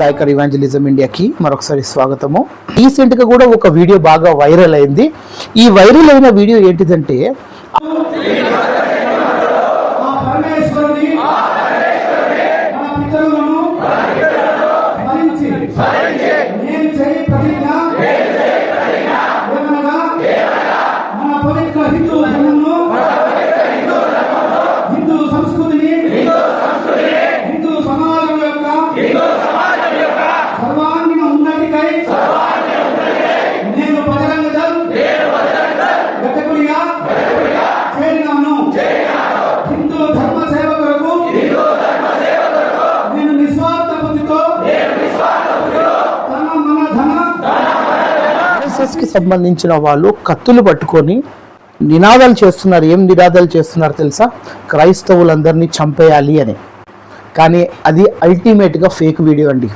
Dayakar evangelism ఇండియాకి మరొకసారి స్వాగతము. రీసెంట్గా కూడా ఒక వీడియో బాగా వైరల్ అయింది. ఈ వైరల్ అయిన వీడియో ఏంటిదంటే ఆర్ఎస్ఎస్ సంబంధించిన వాళ్ళు కత్తులు పట్టుకొని నినాదాలు చేస్తున్నారు. ఏం నినాదాలు చేస్తున్నారు తెలుసా? క్రైస్తవులందరినీ చంపేయాలి అని. కానీ అది అల్టిమేట్గా ఫేక్ వీడియో అండి.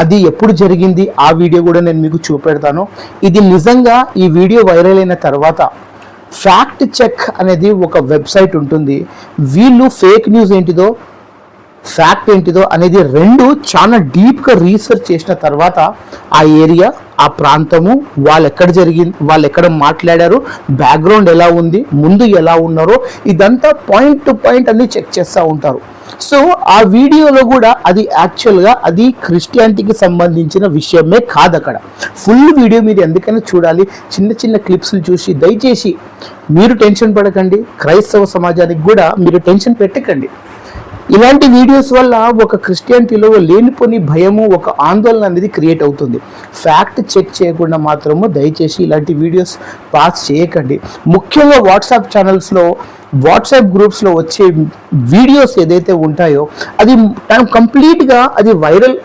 అది ఎప్పుడు జరిగింది? ఆ వీడియో కూడా నేను మీకు చూపెడతాను. ఇది నిజంగా ఈ వీడియో వైరల్ అయిన తర్వాత ఫ్యాక్ట్ చెక్ అనేది ఒక వెబ్సైట్ ఉంటుంది. వీళ్ళు ఫేక్ న్యూస్ ఏంటిదో ఫ్యాక్ట్ ఏంటిదో అనేది రెండు చాలా డీప్గా రీసెర్చ్ చేసిన తర్వాత ఆ ఏరియా ఆ ప్రాంతము వాళ్ళు ఎక్కడ జరిగింది వాళ్ళు ఎక్కడ మాట్లాడారు బ్యాక్గ్రౌండ్ ఎలా ఉంది ముందు ఎలా ఉన్నారో ఇదంతా పాయింట్ టు పాయింట్ అన్ని చెక్ చేస్తూ ఉంటారు. సో ఆ వీడియోలో కూడా అది యాక్చువల్గా అది క్రిస్టియానిటీకి సంబంధించిన విషయమే కాదు అక్కడ ఫుల్ వీడియో మీరు ఎందుకైనా చూడాలి చిన్న చిన్న క్లిప్స్లు చూసి దయచేసి మీరు టెన్షన్ పడకండి క్రైస్తవ సమాజానికి కూడా మీరు టెన్షన్ పెట్టకండి. ఇలాంటి వీడియోస్ వల్ల ఒక క్రిస్టియానిటీలో లేనిపోని భయము ఒక ఆందోళన అనేది క్రియేట్ అవుతుంది. ఫ్యాక్ట్ చెక్ చేయకుండా మాత్రము దయచేసి ఇలాంటి వీడియోస్ పాస్ చేయకండి. ముఖ్యంగా వాట్సాప్ ఛానల్స్లో వాట్సాప్ గ్రూప్స్లో వచ్చే వీడియోస్ ఏదైతే ఉంటాయో అది కంప్లీట్గా అది వైరల్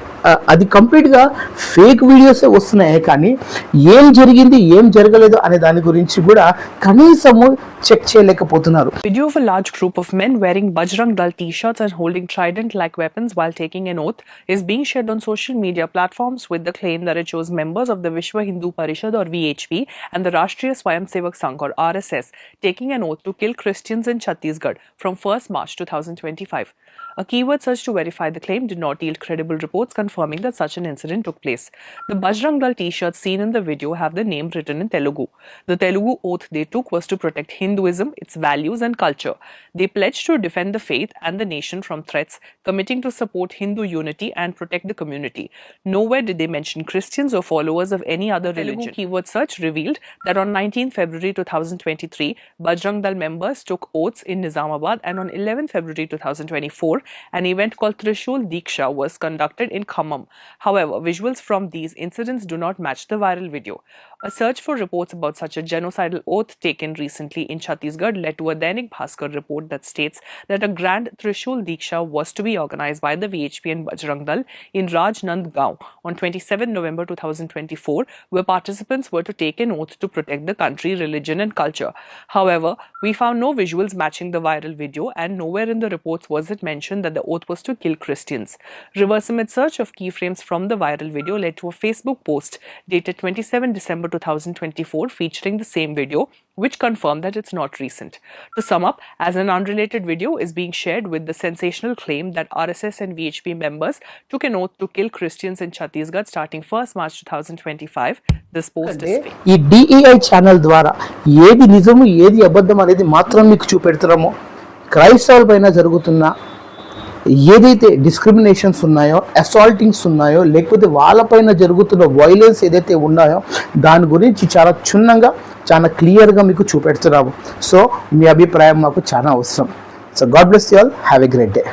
అది కంప్లీట్గా ఫేక్ వీడియోసే వస్తున్నాయి కానీ ఏం జరిగింది ఏం జరగలేదు అనే దాని గురించి కూడా కనీసము చెక్ చేయలేకపోతున్నారు Video of a large group of men wearing Bajrang Dal t-shirts and holding trident-like weapons while taking an oath is being shared on social media platforms with the claim that it shows members of the Vishwa Hindu Parishad or VHP and the Rashtriya Swayamsevak Sangh or RSS taking an oath to kill Christians in Chhattisgarh from 1st March 2025. A keyword search to verify the claim did not yield credible reports confirming that such an incident took place. The Bajrang Dal t-shirts seen in the video have the name written in Telugu. The Telugu oath they took was to protect Hinduism, its values and culture. They pledged to defend the faith and the nation from threats, committing to support Hindu unity and protect the community. Nowhere did they mention Christians or followers of any other religion. keyword search revealed that on 19 February 2023, Bajrang Dal members took oaths in Nizamabad and on 11 February 2024, an event called Trishul Diksha was conducted in Khammam. However, visuals from these incidents do not match the viral video. A search for reports about such a genocidal oath taken recently in Chhattisgarh led to a Dainik Bhaskar report that states that a grand Trishul Diksha was to be organized by the VHP and Bajrang Dal in Rajnand Gaon on 27 November 2024, where participants were to take an oath to protect the country, religion, and culture. However, we found no visuals matching the viral video, and nowhere in the reports was it mentioned that the oath was to kill Christians. Reverse image search of keyframes from the viral video led to a Facebook post dated 27 December 2024 featuring the same video, which confirmed that it's not recent. To sum up, as an unrelated video is being shared with the sensational claim that RSS and VHP members took an oath to kill Christians in Chhattisgarh starting 1st March 2025, this post is fake. ఈ DEI channel ద్వారా ఏది నిజము ఏది అబద్ధం అనేది మాత్రం మీకు చూపెడుతున్నామో క్రైస్తవుల పైన జరుగుతున్న ఏదైతే డిస్క్రిమినేషన్స్ ఉన్నాయో అసాల్టింగ్స్ ఉన్నాయో లేకపోతే వాళ్ళపైన జరుగుతున్న వైలెన్స్ ఏదైతే ఉన్నాయో దాని గురించి చాలా క్షుణ్ణంగా చాలా క్లియర్గా మీకు చూపెడుతున్నాము. సో మీ అభిప్రాయం మాకు చాలా అవసరం. So God bless you all have a great day